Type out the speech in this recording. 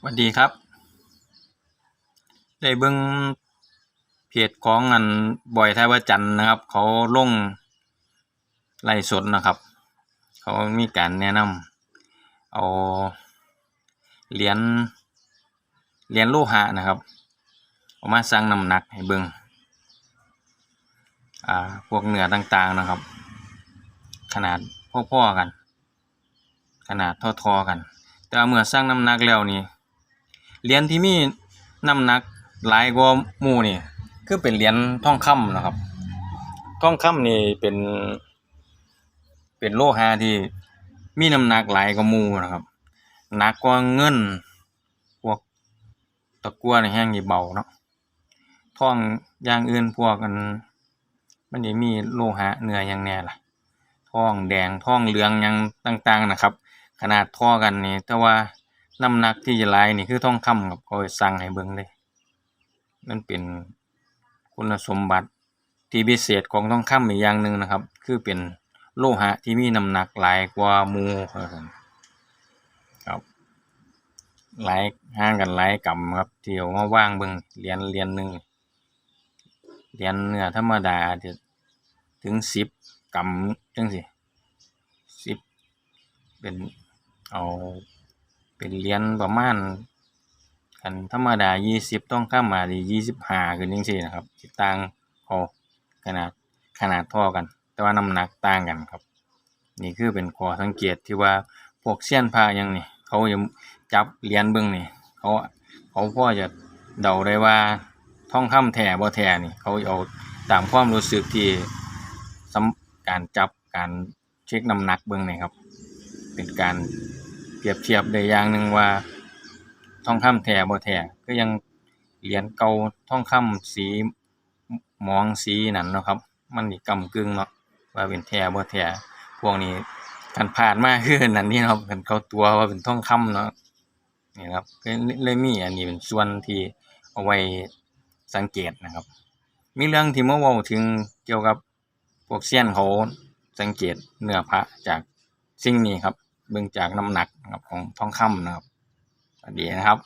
สวัสดีครับ ได้เบิ่งเพจของอันบอยไทยวจันนะครับ เขาลงไล่สดนะครับ เขามีการแนะนำเอาเหรียญเหรียญโลหะนะครับเอามาสั่งน้ำหนักให้เบิ่งอ่าพวกเนื้อต่างๆนะครับ ขนาดพ่อๆกัน ขนาดท่อๆกัน แต่เมื่อสร้างน้ำหนักแล้วนี่ เหรียญที่มีน้ำหนักหลายกว่าหมู่นี่คือเป็นเหรียญทองคำนะครับทองคำนี่เป็น เป็นโลหะที่มีน้ำหนักหลายกว่าหมู่นะครับหนักกว่าเงินพวกตะกั่วนี่แห้งนี่เบาเนาะทองอย่างอื่นพวกอันมันสิมีโลหะเนื้อหยังแน่ล่ะทองแดงทองเหลืองหยังต่าง ๆนะครับ ขนาดท่อกันนี่แต่ว่า น้ำหนักที่จะหลายนี่คือทองคำครับเขาสั่งให้เบิ่งเลย มันเป็นคุณสมบัติที่พิเศษของทองคำอีกอย่างหนึ่งนะครับ คือเป็นโลหะที่มีน้ำหนักหลายกว่ามูครับหลายห่างกันหลายกรัมครับเที่เอามาวางเบิ่งเหรียญเหรียญหนึ่งเหรียญเนื้อธรรมดาจะถึง10กรัมจังซี่10เป็นเอา เป็นเหรียญประมาณคันธรรมดา 20 ต้องค้ำอาจสิ25ขึ้นจังซี่นะครับสิต่างเอขนาดขนาดท่อกัน แต่ว่าน้ำหนักต่างกันครับ นี่คือเป็นข้อสังเกตที่ว่าพวกเซียนพระหยังนี่เขาจะจับเหรียญเบิ่งนี่เขาเขาพ่อจะเดาได้ว่าทองคำแท้บ่แท้นี่เขาเอาตามความรู้สึกที่สำการจับการเช็กน้ำหนักเบิ่งนี่ครับ เป็นการ เปรียบเทียบได้อย่างหนึ่งว่า ทองคำแท้บ่แท้คือยังเหรียญเก่าทองคำสีหมองสีนั่นเนาะครับ มันนี่ก้ำกึ่งเนาะว่าเป็นแท้บ่แท้พวกนี้คันผ่านมาคือนั่นนี่ครับคันเขาตัวว่าเป็นทองคำเนาะนี่ครับเลยมีอันนี้เป็นส่วนที่เอาไว้สังเกตนะครับ มีเรื่องที่เมาเว้าถึงเกี่ยวกับพวกเซียนเขาสังเกตเนื้อพระจากสิ่งนี้ครับ เบื้องจากน้ำหนักนะครับของทองคำนะครับสวัสดีนะครับ